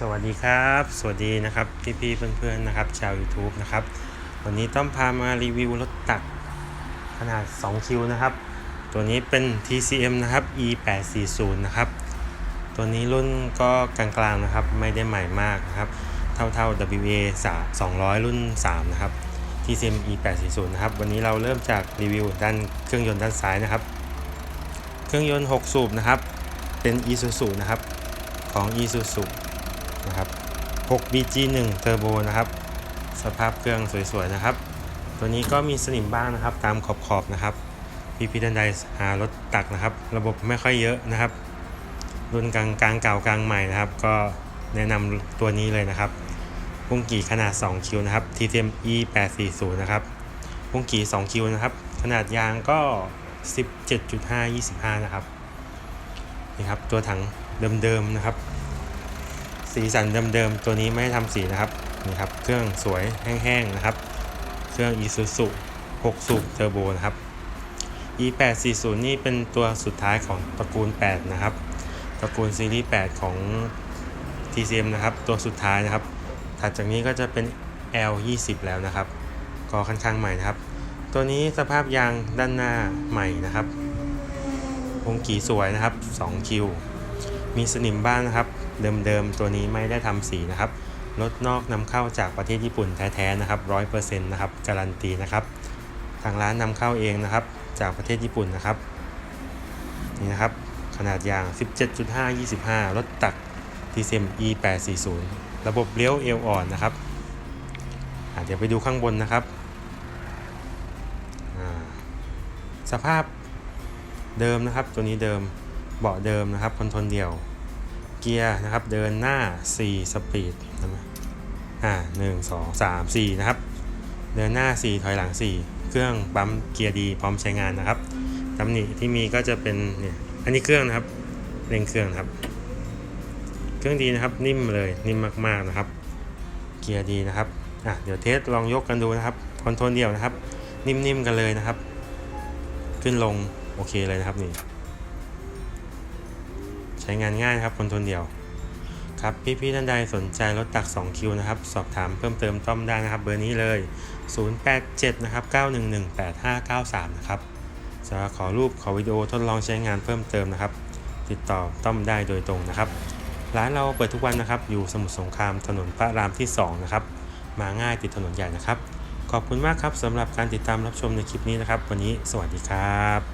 สวัสดีครับ สวัสดีนะครับพี่ๆเพื่อนๆนะครับ ชาว YouTube นะครับ วันนี้ต้องพามารีวิวรถตักขนาด 2 คิวนะครับ ตัวนี้เป็น TCM นะครับ E 8 4 0 นะครับ ตัวนี้รุ่นก็กลางๆนะครับ ไม่ได้ใหม่มากนะครับ เท่าๆ WA 200 รุ่น 3 นะครับ TCM E 8 4 0 นะครับ วันนี้เราเริ่มจากรีวิวด้านเครื่องยนต์ด้านซ้ายนะครับ เครื่องยนต์ 6 สูบนะครับ เป็น Isuzu นะครับ ของ Isuzu นะครับ 6BG1 Turbo นะครับ สภาพเครื่องสวยๆนะครับ ตัวนี้ก็มีสนิมบ้างนะครับตามขอบๆนะครับพี่พี่ดันใดหารถตักนะครับ ระบบไม่ค่อยเยอะนะครับ รุ่นกลางกลางเก่ากลางใหม่นะครับ ก็แนะนำตัวนี้เลยนะครับพุ่งกี่ขนาด 2 คิวนะครับ TTM E 8 4 0นะครับพุ่งกี่2คิวนะครับ ขนาดยางก็ 17.5 25 นะครับนี่ครับ ตัวถังเดิมๆนะครับ สีสันเดิมๆตัวนี้ไม่ได้ทำสีนะครับนี่ครับเครื่องสวยแห้งๆนะครับ เครื่อง Isuzu 6 สูบเทอร์โบนะครับ E 8 4 0 นี่เป็นตัวสุดท้ายของตระกูล 8 นะครับ ตระกูลซีรีส์ 8 ของ TCM นะครับ ตัวสุดท้ายนะครับ ถัดจากนี้ก็จะเป็น L 20 แล้วนะครับ ก็ค่อนข้างใหม่นะครับ ตัวนี้สภาพยางด้านหน้าใหม่นะครับวงกีสวยนะครับ 2 คิว มีสนิมบ้างนะครับ เดิมๆ ตัวนี้ไม่ได้ทำสีนะครับ รถนอกนำเข้าจากประเทศญี่ปุ่นแท้ๆนะครับ100%นต์นะครับการันตีนะครับทางร้านนำเข้าเองนะครับ จากประเทศญี่ปุ่นนะครับนี่นะครับ ขนาดยาง 17.5 25 รถตัก TCM E 8 4 0 ระบบเลี้ยวเอวอ่อนนะครับเดี๋ยวไปดูข้างบนนะครับ สภาพเดิมนะครับ ตัวนี้เดิมเบาะเดิมนะครับคอนโทรลเดี่ยว เกียร์นะครับ เดินหน้า 4 สปีดนะอ่าหนึ่งสองสามสี่นะครับ เดินหน้า 4 ถอยหลัง 4 เครื่องปั๊มเกียร์ดีพร้อมใช้งานนะครับตำหนิที่มีก็จะเป็นเนี่ยอันนี้เครื่องนะครับเร่งเครื่องนะครับ เครื่องดีนะครับนิ่มเลยนิ่มมากๆนะครับ เกียร์ดีนะครับอะเดี๋ยวเทสลองยกกันดูนะครับคอนโทรลเดียวนะครับ นิ่มๆกันเลยนะครับ ขึ้นลงโอเคเลยนะครับนี่ ใช้งานง่ายครับคอนโทรลเดียวครับพี่ๆท่านใดสนใจรถตัก 2 คิวนะครับ สอบถามเพิ่มเติมต้อมได้นะครับ เบอร์นี้เลย 087 นะครับ 911 8593 นะครับจะขอรูปขอวิดีโอทดลองใช้งานเพิ่มเติมนะครับ ติดต่อต้อมได้โดยตรงนะครับ ร้านเราเปิดทุกวันนะครับ อยู่สมุทรสงครามถนนพระรามที่ 2 นะครับ มาง่ายติดถนนใหญ่นะครับ ขอบคุณมากครับสำหรับการติดตามรับชมในคลิปนี้นะครับ วันนี้สวัสดีครับ